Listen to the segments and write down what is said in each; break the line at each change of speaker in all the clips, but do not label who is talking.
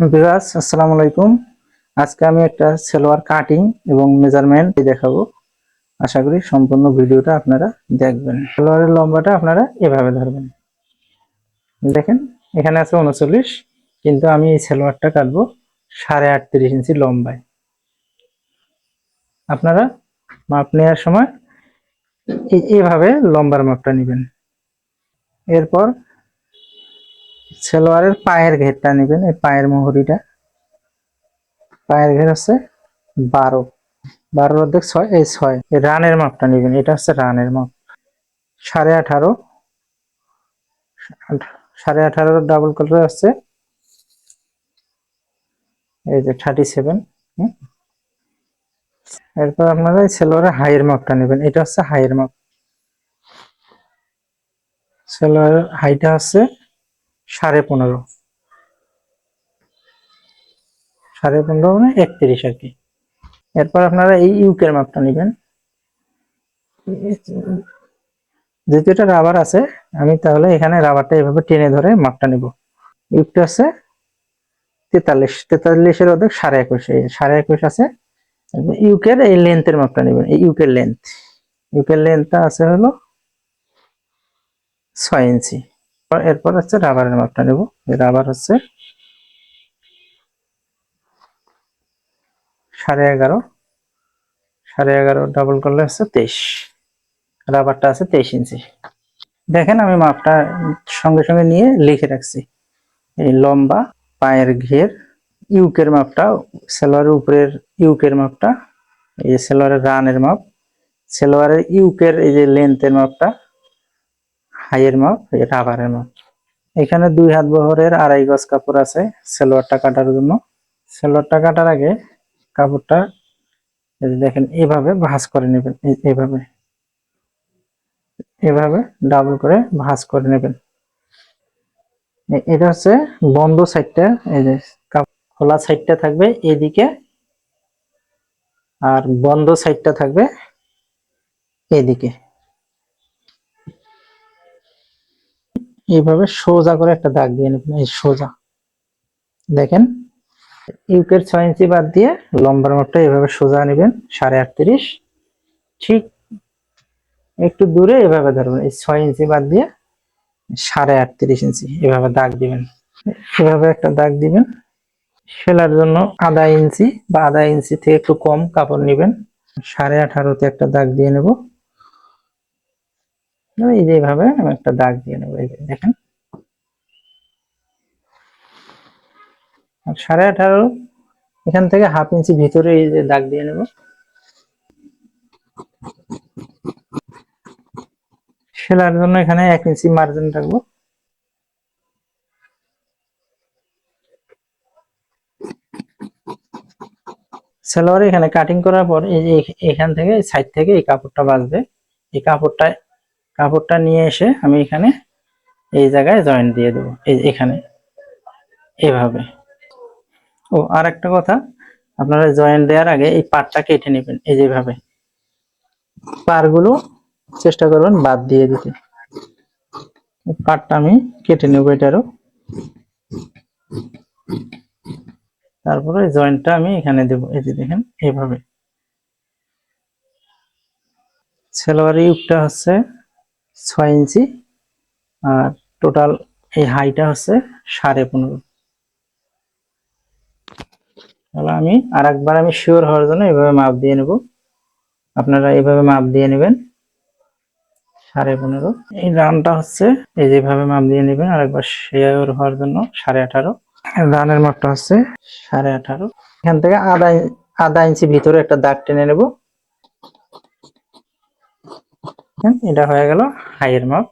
বিরাজ আসসালামু আলাইকুম। আজকে আমি একটা সেলোয়ার কাটিং এবং মেজারমেন্ট দেখাবো। আশা করি সম্পূর্ণ ভিডিওটা আপনারা দেখবেন। সেলোয়ারের লম্বাটা আপনারা এভাবে ধরবেন। দেখেন, এখানে আছে উনচল্লিশ, কিন্তু আমি এই সেলোয়ারটা কাটবো সাড়ে আটত্রিশ ইঞ্চি লম্বায়। আপনারা মাপ নেওয়ার সময় এ- এইভাবে লম্বার মাপটা নেবেন। এরপর সেলোয়ারের পায়ের ঘেরটা নেবেন, এই পায়ের মোহরিটা। পায়ের ঘের হচ্ছে বারো। বারো অর্ধেক ছয়, এই ছয়। রানের মাপটা নেবেন, এটা হচ্ছে রানের মাপ। সাড়ে আঠারো। সাড়ে আঠারোর ডাবল কালার আছে। এই যে থার্টি সেভেন এরপর আপনারা এই সেলোয়ারের হাইয়ের মাপটা নেবেন, এটা হচ্ছে হাইয়ের মাপ। সেলোয়ারের হাইটা হচ্ছে সাড়ে পনেরো। সাড়ে পনেরো মানে একত্রিশ আর কি। এরপর আপনারা এই ইউকের মাপটা নেবেন। যেহেতু এটা রাবার আছে, আমি তাহলে এখানে রাবারটা এভাবে টেনে ধরে মাপটা নিব। ইউকটা আছে তেতাল্লিশ, তেতাল্লিশের অর্ধেক সাড়ে একুশ সাড়ে একুশ আছে। ইউকের এই লেন্থের মাপটা নেবেন, এই ইউকের লেন্থ ইউকের লেন্থটা আছে হলো ছয় ইঞ্চি। এরপর- হচ্ছে রাবারের মাপটা নেব। রাবার হচ্ছে সাড়ে এগারো। সাড়ে এগারো ডাবল করলে হচ্ছে তেইশ। রাবারটা আছে তেইশ ইঞ্চি। দেখেন আমি মাপটা সঙ্গে সঙ্গে নিয়ে লিখে রাখছি। এই লম্বা পায়ের ঘের, ইউকের মাপটা, সেলোয়ারের উপরের ইউকের মাপটা, এই সেলোয়ারের রানের মাপ, সেলোয়ারের ইউকের এই যে লেন্থের মাপটা হাইয়ের মাপ রাবারের মাপ এখানে দুই হাত বহরের আড়াই গজ কাপড় আছে সেলোয়ারটা কাটার জন্য। সেলোয়ারটা কাটার আগে কাপড়টা দেখেন, এভাবে ভাঁজ করে নেবেন এভাবে। এভাবে ডাবল করে ভাঁজ করে নেবেন। এটা হচ্ছে বন্ধ সাইডটা, এই যে খোলা সাইডটা থাকবে এদিকে আর বন্ধ সাইডটা থাকবে এদিকে। এইভাবে সোজা করে একটা দাগ দিয়ে নেবেন, এই সোজা। দেখেন ইউকের ছয় ইঞ্চি বাদ দিয়ে লম্বার মাপটা এভাবে সোজা নেবেন, সাড়ে আটত্রিশ। ঠিক একটু দূরে এভাবে ধরবেন, এই ছয় ইঞ্চি বাদ দিয়ে সাড়ে আটত্রিশ ইঞ্চি এভাবে দাগ দিবেন। এভাবে একটা দাগ দিবেন, সেলার জন্য আধা ইঞ্চি বা আধা ইঞ্চি থেকে একটু কম কাপড় নেবেন। সাড়ে আঠারোতে একটা দাগ দিয়ে নেব। এই যে এইভাবে আমি একটা দাগ দিয়ে নেব, এই দেখেন। সাড়ে আঠারো, এখান থেকে হাফ ইঞ্চি ভিতরে এই যে দাগ দিয়ে নেব। সেলার জন্য এখানে এক ইঞ্চি মার্জিন রাখব। সেলোয়ার এখানে কাটিং করার পর এই যে এখান থেকে সাইড থেকে এই কাপড়টা বাঁচবে। এই কাপড়টা কাপড়টা নিয়ে এসে আমি এখানে এই জায়গায় জয়েন্ট দিয়ে দেবো, এই এখানে, এভাবে। ও আর একটা কথা, আপনারা জয়েন্ট দেওয়ার আগে এই পাটটা কেটে নেবেন, এই যেভাবে। পারগুলো চেষ্টা করবেন বাদ দিয়ে দিতে। পাটটা আমি কেটে নেব এটারও। তারপরে জয়েন্টটা আমি এখানে দেব, এই যে দেখেন এইভাবে সেলোয়ার ইউকটা হচ্ছে ছয় ইঞ্চি। আর টোটাল এই হাইটা হচ্ছে সাড়ে পনেরো। তাহলে আমি আর একবার আমি শিওর হওয়ার জন্য এভাবে মাপ দিয়ে নেব। আপনারা এইভাবে মাপ দিয়ে নেবেন। সাড়ে পনেরো। এই রানটা হচ্ছে এই যেভাবে মাপ দিয়ে নেবেন আর একবার শিওর হওয়ার জন্য সাড়ে আঠারো। রানের মাপটা হচ্ছে সাড়ে আঠারো। এখান থেকে আধা আধা ইঞ্চি ভিতরে একটা দাগ টেনে নেব। হ্যাঁ, এটা হয়ে গেল হাইয়ের মাপ।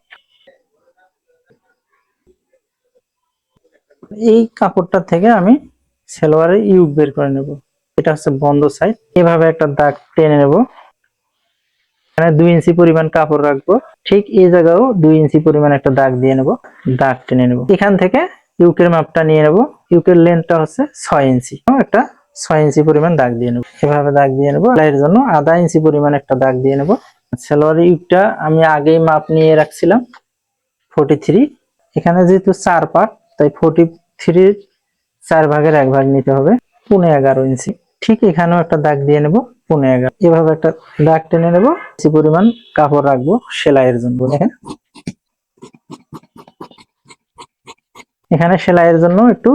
এই কাপড়টা থেকে আমি সেলোয়ারের ইউক বের করে নেব। এটা হচ্ছে বন্ধ সাইড এভাবে একটা দাগ টেনে নেব। এখানে দুই ইঞ্চি পরিমাণ কাপড় রাখব। ঠিক এই জায়গাও দুই ইঞ্চি পরিমাণ একটা দাগ দিয়ে নেব। দাগ টেনে নেব। এখান থেকে ইউকের মাপটা নিয়ে নেব। ইউকের লেন্থটা হচ্ছে ছয় ইঞ্চি। একটা ছয় ইঞ্চি পরিমাণ দাগ দিয়ে নেব। এভাবে দাগ দিয়ে নেব। এর জন্য আধা ইঞ্চি পরিমাণ একটা দাগ দিয়ে নেব। সেলোয়ার ইউকটা আমি আগেই মাপ নিয়ে রাখছিলাম। ফোর্টি থ্রি এখানে যেহেতু চার পার্ট তাই ফোর্টি থ্রির চার ভাগের এক ভাগ নিতে হবে। পুনে এগারো ইঞ্চি। ঠিক এখানেও একটা দাগ দিয়ে নেব, পুনে এগারো। এভাবে একটা দাগ টেনে নেব। কিছু পরিমাণ কাপড় রাখব সেলাইয়ের জন্য, দেখেন। এখানে সেলাইয়ের জন্য একটু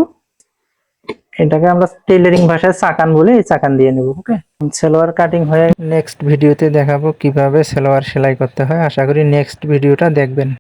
এটাকে আমরা টেলারিং ভাষায় চাকান বলে এই চাকান দিয়ে নেব ওকে সেলোয়ার কাটিং হয়ে নেক্সট ভিডিওতে দেখাবো কীভাবে সেলোয়ার সেলাই করতে হয়। আশা করি নেক্সট ভিডিওটা দেখবেন।